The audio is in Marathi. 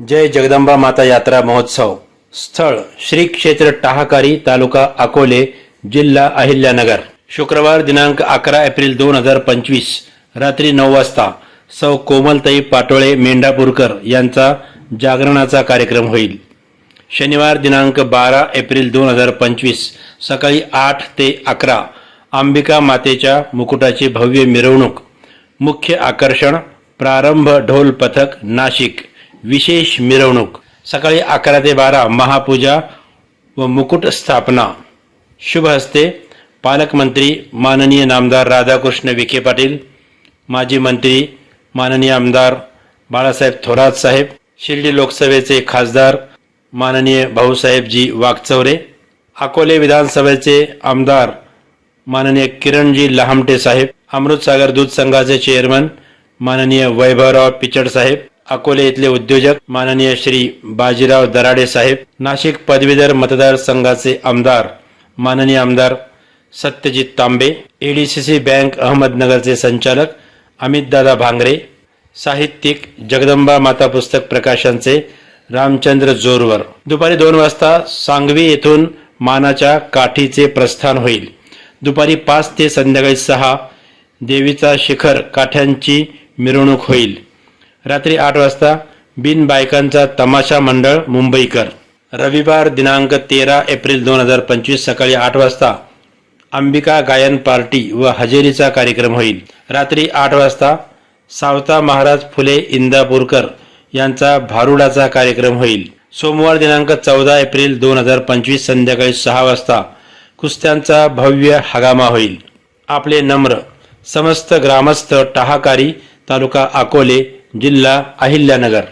जय जगदंबा माता यात्रा महोत्सव. स्थळ श्री क्षेत्र टाहाकारी तालुका अकोले जिल्हा अहिल्यानगर. शुक्रवार दिनांक अकरा एप्रिल दोन हजार पंचवीस रात्री नऊ वाजता सौ कोमलताई पाटोळे मेंढापूरकर यांचा जागरणाचा कार्यक्रम होईल. शनिवार दिनांक बारा एप्रिल दोन हजार पंचवीस सकाळी आठ ते अकरा अंबिका मातेच्या मुकुटाची भव्य मिरवणूक. मुख्य आकर्षण प्रारंभ ढोल पथक नाशिक. विशेष मिरवणूक. सकाळी अकरा ते बारा महापूजा व मुकुट स्थापना. शुभ हस्ते पालकमंत्री माननीय नामदार राधाकृष्ण विखे पाटील माजी मंत्री माननीय आमदार बाळासाहेब थोरात साहेब शिर्डी लोकसभेचे खासदार माननीय भाऊसाहेबजी वागचौरे अकोले विधानसभेचे आमदार माननीय किरणजी लहामटे साहेब अमृतसागर दूध संघाचे चेअरमन माननीय वैभवराव पिचड साहेब अकोले इथले उद्योजक माननीय श्री बाजीराव दराडे साहेब नाशिक पदवीधर मतदारसंघाचे आमदार माननीय आमदार सत्यजित तांबे एडीसीसी बँक अहमदनगरचे संचालक अमितदादा भांगरे साहित्यिक जगदंबा माता पुस्तक प्रकाशनचे रामचंद्र जोरवर. दुपारी दोन वाजता सांगवी येथून मानाच्या काठीचे प्रस्थान होईल. दुपारी पाच ते संध्याकाळी सहा देवीचा शिखर काठ्यांची मिरवणूक होईल. रात्री आठ वाजता बिन बायकांचा तमाशा मंडळ मुंबईकर. रविवार दिनांक तेरा एप्रिल दोन हजार पंचवीस सकाळी आठ वाजता अंबिका गायन पार्टी व हजेरीचा कार्यक्रम होईल. रात्री आठ वाजता सावता महाराज फुले इंदापूरकर यांचा भारुडाचा कार्यक्रम होईल. सोमवार दिनांक चौदा एप्रिल दोन हजार पंचवीस संध्याकाळी सहा वाजता कुस्त्यांचा भव्य हगामा होईल. आपले नम्र समस्त ग्रामस्थ टाहाकारी तालुका अकोले जिल्हा अहिल्यानगर.